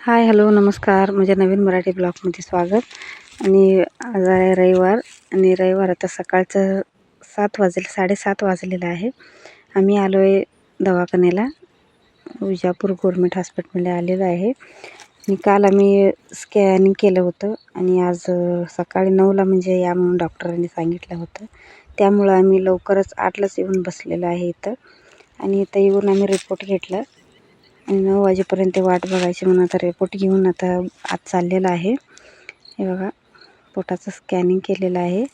Hi hello नमस्कार. माझ्या नवीन मराठी ब्लॉगमध्ये स्वागत. आणि आज आहे रविवार आणि रविवार आता सकाळचं सात वाजले साडेसात वाजलेलं आहे. आम्ही आलो आहे दवाखान्याला. विजापूर गव्हर्मेंट हॉस्पिटलमध्ये आलेलो आहे. आणि काल आम्ही स्कॅनिंग केलं होतं आणि आज सकाळी नऊला म्हणजे या म्हणून डॉक्टरांनी सांगितलं होतं. त्यामुळं आम्ही लवकरच आठलाच येऊन बसलेलो आहे इथं. आणि इथं येऊन आम्ही रिपोर्ट घेतला. आणि नऊ वाजेपर्यंत वाट बघायची म्हणून आता रिपोर्ट घेऊन आता आत चाललेलं आहे. हे बघा पोटाचं स्कॅनिंग केलेलं आहे.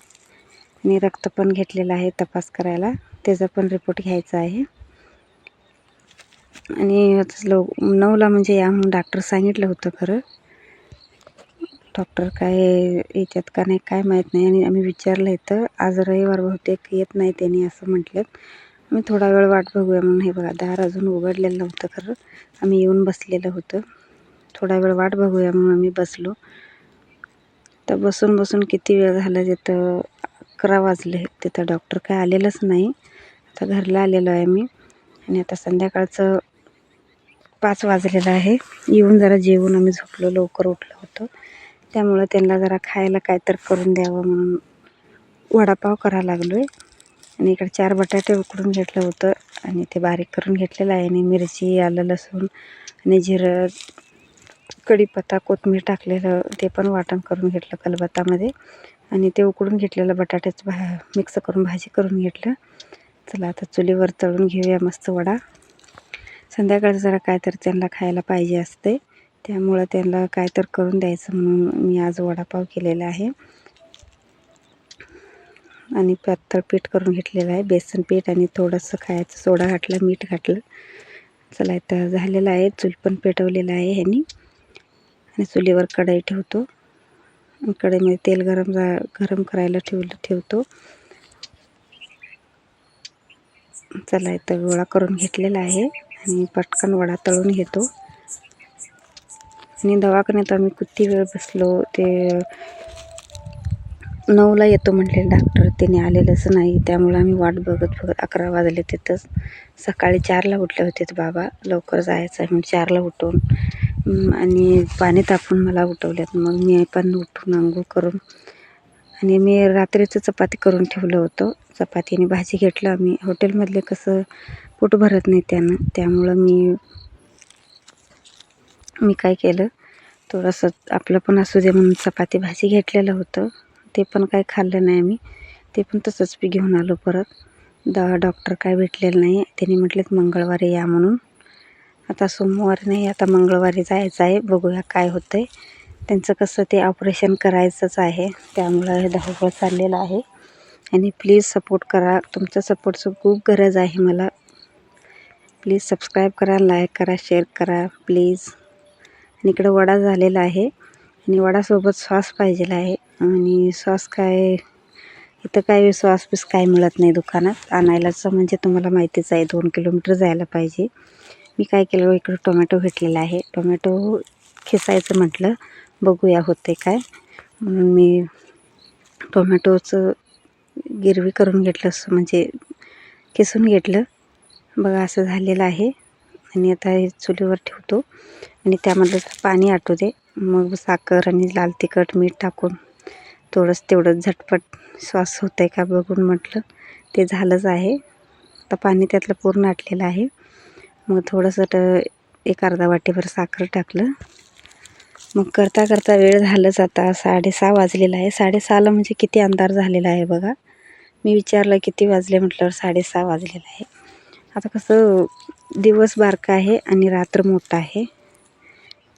आणि रक्त पण घेतलेलं आहे तपास करायला. त्याचा पण रिपोर्ट घ्यायचा आहे. आणि लव नऊला म्हणजे या म्हणून डॉक्टर सांगितलं होतं खरं. डॉक्टर काय येतात का नाही काय माहीत नाही. आणि आम्ही विचारलं इथं आज रविवार बहुतेक येत नाही त्यांनी असं म्हटलं. आम्ही थोडा वेळ वाट बघूया. म्हणून हे बघा दार अजून उघडलेलं नव्हतं खरं. आम्ही येऊन बसलेलं होतं. थोडा वेळ वाट बघूया म्हणून आम्ही बसलो. तर बसून बसून किती वेळ झाला तिथं अकरा वाजले. तिथं डॉक्टर काय आलेलंच नाही. आता घरला आलेलो आहे मी. आणि आता संध्याकाळचं पाच वाजलेलं आहे. येऊन जरा जेवून आम्ही झोपलो. लवकर उठलो होतो. त्यामुळं त्यांना जरा खायला काय तर करून द्यावं म्हणून वडापाव करायला लागलो आहे आणि इकडे चार बटाटे उकडून घेतलं होतं आणि ते बारीक करून घेतलेलं आहे. आणि मिरची आलं लसूण आणि जिरं कढीपत्ता कोथिंबीर टाकलेलं ते पण वाटण करून घेतलं कलबत्तामध्ये. आणि ते उकडून घेतलेलं बटाट्याचं भा मिक्स करून भाजी करून घेतलं. चला आता चुलीवर तळून घेऊया मस्त वडा. संध्याकाळचं जरा काय तर त्यांना खायला पाहिजे असते त्यामुळं त्यांना काय तर करून द्यायचं म्हणून मी आज वडापाव केलेला आहे. आणि पातळ पीठ करून घेतलेलं आहे. बेसन पीठ आणि थोडंसं खायचं सोडा घातला मीठ घातलं. चला आता झालेलं आहे. चूल पण पेटवलेलं आहे ह्यांनी. आणि चुलीवर कढई ठेवतो. कढईमध्ये तेल गरम गरम करायला ठेवलं ठेवतो. चला इथं गोळा करून घेतलेला आहे. आणि पटकन वडा तळून घेतो. आणि दवाखान्यात आम्ही किती वेळ बसलो ते नऊला येतो म्हटले डॉक्टर त्याने आलेलंच नाही. त्यामुळं आम्ही वाट बघत बघत अकरा वाजले तिथंच. सकाळी चारला उठले होते बाबा. लवकर जायचं आहे म्हणून चारला उठून आणि पाणी तापून मला उठवल्यात. मग मी पण उठून आंघोळ करून आणि मी रात्रीचं चपाती करून ठेवलं होतं. चपाती आणि भाजी घेतलं. आम्ही हॉटेलमधले कसं पोट भरत नाही त्यानं. त्यामुळं मी मी काय केलं? थोडंसं आपलं पण असू दे म्हणून चपाती भाजी घेतलेलं होतं. ते पण काय खाल्लं नाही आम्ही. ते पण तसंच मी घेऊन आलो परत. द डॉक्टर काय भेटलेलं नाही. त्यांनी म्हटलेत मंगळवारी या म्हणून. आता सोमवार नाही आता मंगळवारी जायचं आहे. बघूया काय होतं आहे त्यांचं कसं ते ऑपरेशन करायचंच आहे. त्यामुळं हे धावपळ चाललेलं आहे. आणि प्लीज सपोर्ट करा. तुमच्या सपोर्टचं खूप गरज आहे मला. प्लीज सबस्क्राईब करा लाईक करा शेअर करा प्लीज. आणि इकडं वडा झालेला आहे. आणि वडासोबत सॉस पाहिजेला आहे. आणि सॉस काय इथं काय सॉस पीस काय मिळत नाही दुकानात. आणायलाच म्हणजे तुम्हाला माहितीच आहे दोन किलोमीटर जायला पाहिजे. मी काय केलं इकडं टोमॅटो भेटलेला आहे. टोमॅटो खिसायचं म्हटलं बघूया होते काय. म्हणून मी टोमॅटोचं गिरवी करून घेतलं असं म्हणजे किसून घेतलं. बघा असं झालेलं आहे. आणि आता हे चुलीवर ठेवतो. आणि त्यामधलं पाणी आटू दे. मग साखर आणि लाल तिखट मीठ टाकून थोडंच तेवढं झटपट श्वास होतं आहे का बघून म्हटलं. ते झालंच आहे. आता पाणी त्यातलं पूर्ण आटलेलं आहे. मग थोडंसं एक अर्धा वाटीभर साखर टाकलं. मग करता करता वेळ झालंच आता साडेसहा वाजलेला आहे. साडेसहाला म्हणजे किती अंधार झालेला आहे बघा. मी विचारलं किती वाजले म्हटल्यावर साडेसहा वाजलेलं आहे. आता कसं दिवस बारका आहे आणि रात्र मोठा आहे.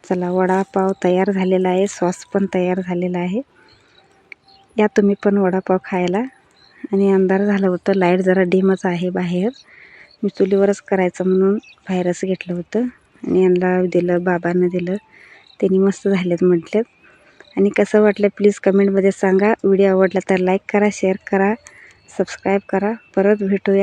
चला वडापाव तयार झालेला आहे. सॉस पण तयार झालेला आहे. या तुम्ही पण वडापाव खायला. आणि अंधार झालं होतं लाइट जरा डिमच आहे बाहेर. मी चुलीवरच करायचं म्हणून बाहेरच घेतलं होतं. आणि यांना दिलं बाबांना दिलं. त्यांनी मस्त झालेत म्हटलेत. आणि कसं वाटलं प्लीज कमेंटमध्ये सांगा. व्हिडिओ आवडला तर लाईक करा शेअर करा सबस्क्राईब करा. परत भेटूया.